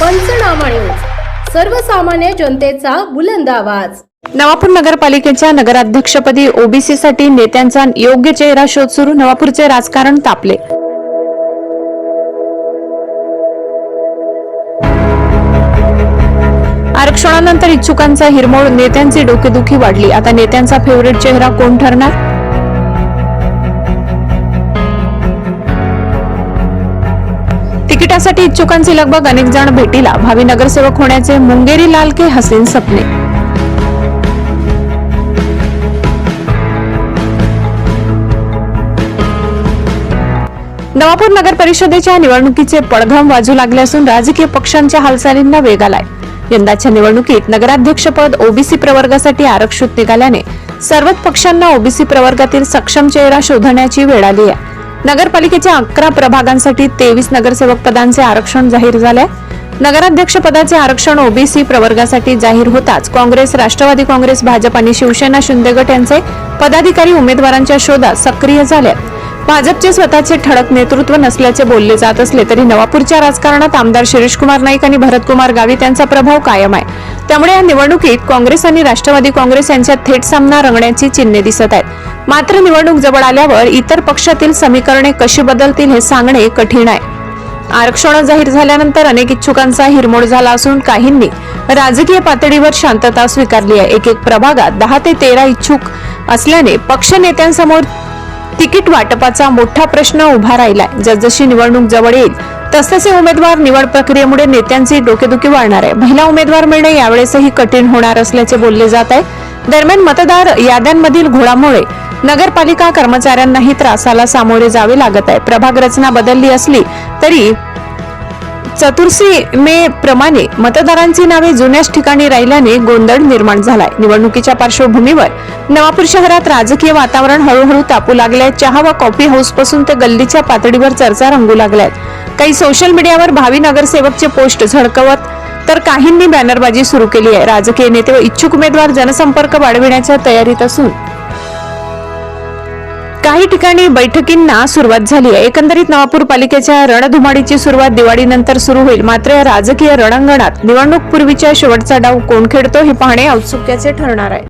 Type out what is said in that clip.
पंचनामा न्यूज सर्वसामान्य जनतेचा बुलंद आवाज. नवापूर नगरपालिकेच्या नगराध्यक्षपदी ओबीसी साठी नेत्यांचा योग्य चेहरा शोध सुरू नवापूरचे राजकारण तापले. आरक्षणानंतर इच्छुकांचा हिरमोड नेत्यांची डोकेदुखी वाढली. आता नेत्यांचा फेवरेट चेहरा कोण ठरणार? तिकिटासाठी इच्छुकांची लगभग अनेक जण भेटीला. भावी नगरसेवक होण्याचे मुंगेरी लाल के हसीन सपने. नवापूर नगर परिषदेच्या निवडणुकीचे पडघम वाजू लागले असून राजकीय पक्षांच्या हालचालींना वेग आलाय. यंदाच्या निवडणुकीत नगराध्यक्षपद ओबीसी प्रवर्गासाठी आरक्षित निघाल्याने सर्वच पक्षांना ओबीसी प्रवर्गातील सक्षम चेहरा शोधण्याची वेळ आली आहे. नगरपालिकेच्या अकरा प्रभागांसाठी तेवीस नगरसेवक पदांचे आरक्षण जाहीर झाले नगराध्यक्ष पदाचे आरक्षण ओबीसी प्रवर्गासाठी जाहीर होताच. काँग्रेस राष्ट्रवादी काँग्रेस भाजप आणि शिवसेना शिंदे गट यांचे पदाधिकारी उमेदवारांच्या शोधात सक्रिय झाले भाजपचे स्वतःचे ठळक नेतृत्व नसल्याचे बोलले जात असले तरी नवापूरच्या राजकारणात आमदार शिरीष कुमार नाईक आणि भरतकुमार गावित यांचा प्रभाव कायम आहे. त्यामुळे या निवडणुकीत काँग्रेस आणि राष्ट्रवादी काँग्रेस यांच्यात थेट सामना रंगण्याची चिन्हे दिसत आहेत. मात्र निवडणूक जवळ आल्यावर इतर पक्षातील समीकरणे कशी बदलतील हे सांगणे कठीण आहे. आरक्षण जाहीर झाल्यानंतर अनेक इच्छुकांचा हिरमोड झाला असून काहींनी राजकीय पातळीवर शांतता स्वीकारली आहे. एक एक प्रभागात दहा ते तेरा इच्छुक असल्याने पक्ष नेत्यांसमोर तिकीट वाटपाचा मोठा प्रश्न उभा राहिलाय. जसजशी निवडणूक जवळ येईल तसतसे उमेदवार निवड प्रक्रियेमुळे नेत्यांची डोकेदुखी वाढणार आहे. महिला उमेदवार मिळणे यावेळेसही कठीण होणार असल्याचे बोलले जात आहे. दरम्यान मतदार याद्यांमधील घोळामुळे नगरपालिका कर्मचाऱ्यांनाही त्रासाला सामोरे जावे लागत आहे. प्रभाग रचना बदलली असली तरी चतुर्थी मे प्रमाणे मतदारांची नावे जुन्याच ठिकाणी राहिल्याने गोंधळ निर्माण झालाय. निवडणुकीच्या पार्श्वभूमीवर नवापूर शहरात राजकीय वातावरण हळूहळू तापू लागलंय. चहा व कॉफी हाऊसपासून ते गल्लीच्या पातळीवर चर्चा रंगू लागल्यात. काही सोशल मीडियावर भावी नगरसेवकचे पोस्ट झळकवत तर काहींनी बॅनरबाजी सुरू केली आहे. राजकीय नेते व इच्छुक उमेदवार जनसंपर्क वाढविण्याच्या तयारीत असून काही ठिकाणी बैठकींना सुरुवात झाली आहे. एकंदरीत नवापूर पालिकेच्या रणधुमाडीची सुरुवात दिवाळीनंतर सुरू होईल. मात्र राजकीय रणांगणात निवडणूक पूर्वीच्या शेवटचा डाव कोण खेळतो हे पाहणे औत्सुक्याचे ठरणार आहे.